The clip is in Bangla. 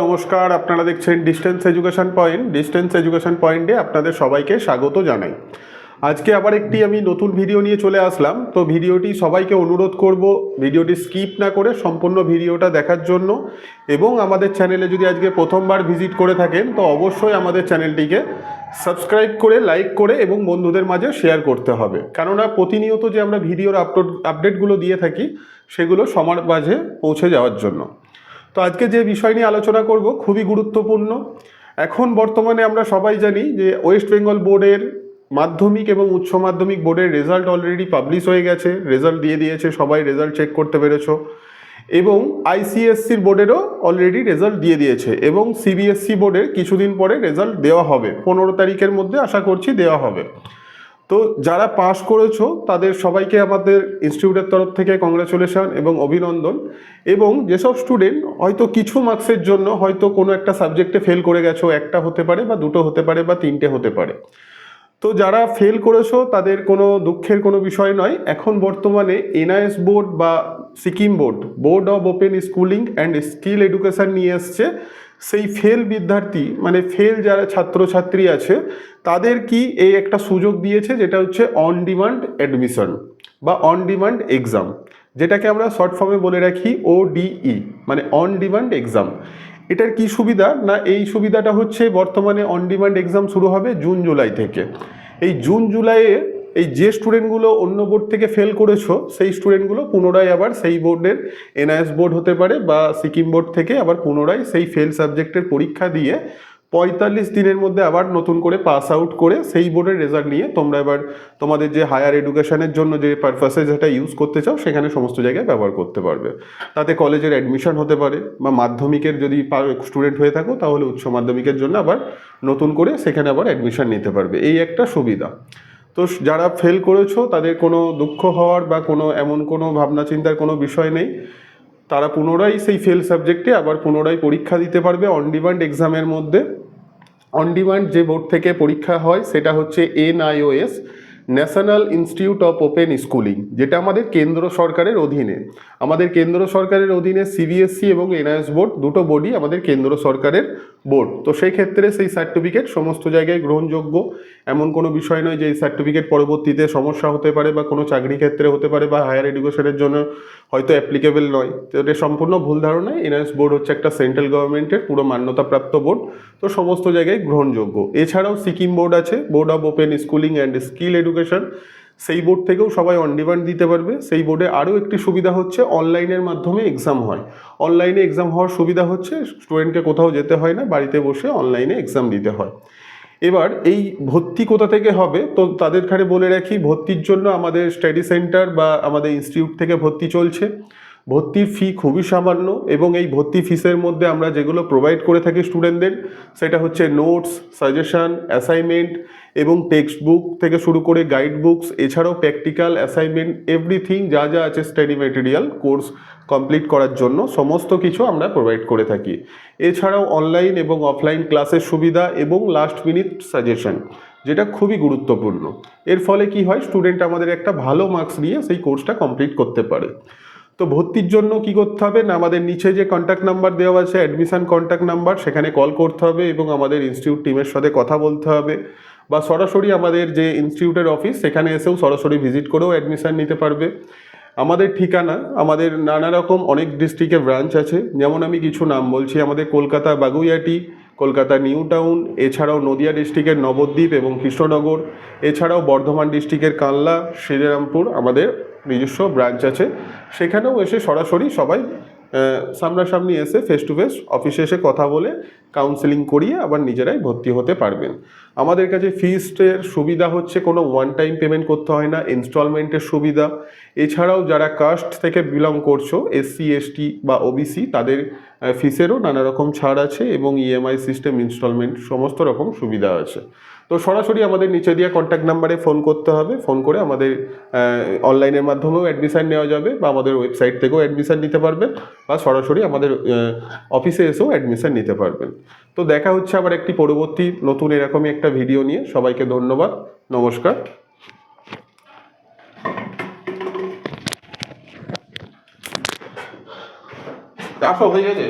নমস্কার আপনারা দেখছেন distance education point distance education পয়েন্টে আপনাদের সবাইকে স্বাগত জানাই। আজকে আবার একটি আমি নতুন ভিডিও নিয়ে চলে আসলাম। তো ভিডিওটি সবাইকে অনুরোধ করব ভিডিওটি স্কিপ না করে সম্পূর্ণ ভিডিওটা দেখার জন্য এবং আমাদের চ্যানেলে যদি আজকে প্রথমবার ভিজিট করে থাকেন, তো অবশ্যই আমাদের চ্যানেলটিকে সাবস্ক্রাইব করে লাইক করে এবং বন্ধুদের মাঝে শেয়ার করতে হবে। কেননা প্রতিনিয়ত যে আমরা ভিডিওর আপলোড আপডেটগুলো দিয়ে থাকি, সেগুলো সবার মাঝে পৌঁছে যাওয়ার জন্য। তো আজকে যে বিষয় নিয়ে আলোচনা করব খুবই গুরুত্বপূর্ণ। এখন বর্তমানে আমরা সবাই জানি যে ওয়েস্ট বেঙ্গল বোর্ডের মাধ্যমিক এবং উচ্চ মাধ্যমিক বোর্ডের রেজাল্ট অলরেডি পাবলিশ হয়ে গেছে। রেজাল্ট দিয়ে দিয়েছে, সবাই রেজাল্ট চেক করতে পেরেছ। এবং আইসিএসসির বোর্ডেরও অলরেডি রেজাল্ট দিয়ে দিয়েছে এবং সিবিএসসি বোর্ডের কিছুদিন পরে রেজাল্ট দেওয়া হবে। পনেরো তারিখের মধ্যে আশা করছি দেওয়া হবে। তো যারা পাস করেছ, তাদের সবাইকে আমাদের ইনস্টিটিউটের তরফ থেকে কংগ্রাচুলেশন এবং অভিনন্দন। এবং যেসব স্টুডেন্ট হয়তো কিছু মার্কসের জন্য হয়তো কোনো একটা সাবজেক্টে ফেল করে গেছো, একটা হতে পারে বা দুটো হতে পারে বা তিনটে হতে পারে। তো যারা ফেল করেছ, তাদের কোনো দুঃখের কোনো বিষয় নয়। এখন বর্তমানে এনআইএস বোর্ড বা Sikkim board board of open schooling and skill education নিয়ে এসছে। সেই ফেল বিদ্যার্থী মানে ফেল যারা ছাত্রছাত্রী আছে, তাদের কি এই একটা সুযোগ দিয়েছে যেটা হচ্ছে অন ডিমান্ড অ্যাডমিশন বা অন ডিমান্ড এক্সাম যেটাকে আমরা শর্ট ফর্মে বলে রাখি ওডিই মানে অন ডিমান্ড এক্সাম এটার কি সুবিধা না এই সুবিধাটা হচ্ছে বর্তমানে অন ডিমান্ড এক্সাম শুরু হবে জুন, জুলাই থেকে? এই জুন, জুলাইয়ে এই যে স্টুডেন্টগুলো অন্য বোর্ড থেকে ফেল করেছ, সেই স্টুডেন্টগুলো পুনরায় আবার সেই বোর্ডের এনআইএস বোর্ড হতে পারে বা সিকিম বোর্ড থেকে আবার পুনরায় সেই ফেল সাবজেক্টের পরীক্ষা দিয়ে পঁয়তাল্লিশ দিনের মধ্যে আবার নতুন করে পাস আউট করে সেই বোর্ডের রেজাল্ট নিয়ে তোমরা এবার তোমাদের যে হায়ার এডুকেশনের জন্য যে পারপাসে যেটা ইউজ করতে চাও, সেখানে সমস্ত জায়গায় ব্যবহার করতে পারবে। তাতে কলেজের অ্যাডমিশন হতে পারে বা মাধ্যমিকের যদি স্টুডেন্ট হয়ে থাকো, তাহলে উচ্চ মাধ্যমিকের জন্য আবার নতুন করে সেখানে আবার অ্যাডমিশন নিতে পারবে। এই একটা সুবিধা। তো যারা ফেল করেছ, তাদের কোনো দুঃখ হওয়ার বা কোনো এমন কোনো ভাবনা চিন্তার কোনো বিষয় নেই। তারা পুনরায় সেই ফেল সাবজেক্টে আবার পুনরায় পরীক্ষা দিতে পারবে অন ডিমান্ড এক্সামের মধ্যে। অন ডিমান্ড যে বোর্ড থেকে পরীক্ষা হয়, সেটা হচ্ছে NIOS national institute of open schooling যেটা আমাদের কেন্দ্র সরকারের অধীনে। আমাদের কেন্দ্র সরকারের অধীনে সিবিএসসি এবং এনআইএস বোর্ড দুটো বোর্ডই আমাদের কেন্দ্র সরকারের বোর্ড তো সেই ক্ষেত্রে সেই সার্টিফিকেট সমস্ত জায়গায় গ্রহণযোগ্য। এমন কোনো বিষয় নয় যে এই সার্টিফিকেট পরবর্তীতে সমস্যা হতে পারে বা কোনো চাকরি ক্ষেত্রে হতে পারে বা হায়ার এডুকেশনের জন্য হয়তো অ্যাপ্লিকেবল নয়। তো এটা সম্পূর্ণ ভুল ধারণা। এনআইএস বোর্ড হচ্ছে একটা সেন্ট্রাল গভর্নমেন্টের পুরো মান্যতাপ্রাপ্ত বোর্ড তো সমস্ত জায়গায় গ্রহণযোগ্য। এছাড়াও সিকিম বোর্ড আছে। Board of open schooling and skill education সেই বোর্ড থেকেও সবাই অন ডিমান্ড দিতে পারবে। সেই বোর্ডে আরও একটি সুবিধা হচ্ছে অনলাইনের মাধ্যমে এক্সাম হয়। অনলাইনে এক্সাম হওয়ার সুবিধা হচ্ছে স্টুডেন্টকে কোথাও যেতে হয় না, বাড়িতে বসে অনলাইনে এক্সাম দিতে হয়। এবার এই ভর্তি কোথা থেকে হবে, তো তাদের খানে বলে রাখি, ভর্তির জন্য আমাদের স্টাডি সেন্টার বা আমাদের ইনস্টিটিউট থেকে ভর্তি চলছে। ভর্তির ফি খুবই সামান্য এবং এই ভর্তি ফিসের মধ্যে আমরা যেগুলো প্রোভাইড করে থাকি স্টুডেন্টদের সেটা হচ্ছে নোটস সাজেশন অ্যাসাইনমেন্ট এবং টেক্সট বুক থেকে শুরু করে গাইড বুকস এছাড়াও প্র্যাকটিক্যাল অ্যাসাইনমেন্ট এভরিথিং যা যা আছে স্টাডি মেটেরিয়াল কোর্স কমপ্লিট করার জন্য সমস্ত কিছু আমরা প্রোভাইড করে থাকি। এছাড়াও অনলাইন এবং অফলাইন ক্লাসের সুবিধা এবং লাস্ট মিনিট সাজেশন যেটা খুবই গুরুত্বপূর্ণ। এর ফলে কি হয় স্টুডেন্ট আমাদের একটা ভালো মার্কস নিয়ে সেই কোর্সটা কমপ্লিট করতে পারে। তো ভর্তির জন্য কি করতে হবে? না, আমাদের নিচে যে কন্ট্যাক্ট নাম্বার দেওয়া আছে অ্যাডমিশান কন্ট্যাক্ট নাম্বার সেখানে কল করতে হবে এবং আমাদের ইনস্টিটিউট টিমের সাথে কথা বলতে হবে। বা সরাসরি আমাদের যে ইনস্টিটিউটের অফিস সেখানে এসেও সরাসরি ভিজিট করেও অ্যাডমিশান নিতে পারবে। আমাদের ঠিকানা, আমাদের নানা রকম অনেক ডিস্ট্রিক্টে ব্রাঞ্চ আছে। যেমন আমি কিছু নাম বলছি, আমাদের কলকাতা বাগুইয়াটি, কলকাতা নিউ টাউন, এছাড়াও নদিয়া ডিস্ট্রিক্টের নবদ্বীপ এবং কৃষ্ণনগর, এছাড়াও বর্ধমান ডিস্ট্রিক্টের কাল্লা শ্রীরামপুর, আমাদের নিজস্ব ব্রাঞ্চ আছে। সেখানেও এসে সরাসরি সবাই সামনাসামনি এসে ফেস টু ফেস অফিসে এসে কথা বলে কাউন্সেলিং করিয়ে আবার নিজেরাই ভর্তি হতে পারবেন। আমাদের কাছে ফিসের সুবিধা হচ্ছে কোনো ওয়ান টাইম পেমেন্ট করতে হয় না ইনস্টলমেন্টের সুবিধা। এছাড়াও যারা কাস্ট থেকে বিলং করছ এসসি এসটি বা ওবিসি তাদের ফিসেরও নানা রকম ছাড় আছে এবং ইএমআই সিস্টেম ইনস্টলমেন্ট সমস্ত রকম সুবিধা আছে। তো সরাসরি আমাদের নিচে দেওয়া কন্ট্যাক্ট নাম্বারে ফোন করতে হবে। ফোন করে আমাদের অনলাইনের মাধ্যমেও অ্যাডমিশান নেওয়া যাবে বা আমাদের ওয়েবসাইট থেকেও অ্যাডমিশান নিতে পারবেন বা সরাসরি আমাদের অফিসে এসেও অ্যাডমিশান নিতে পারবেন। তো দেখা হচ্ছে আবার একটি পরবর্তী নতুন এরকমই একটা ভিডিও নিয়ে। সবাইকে ধন্যবাদ। নমস্কার। আসো, হয়ে গেছে?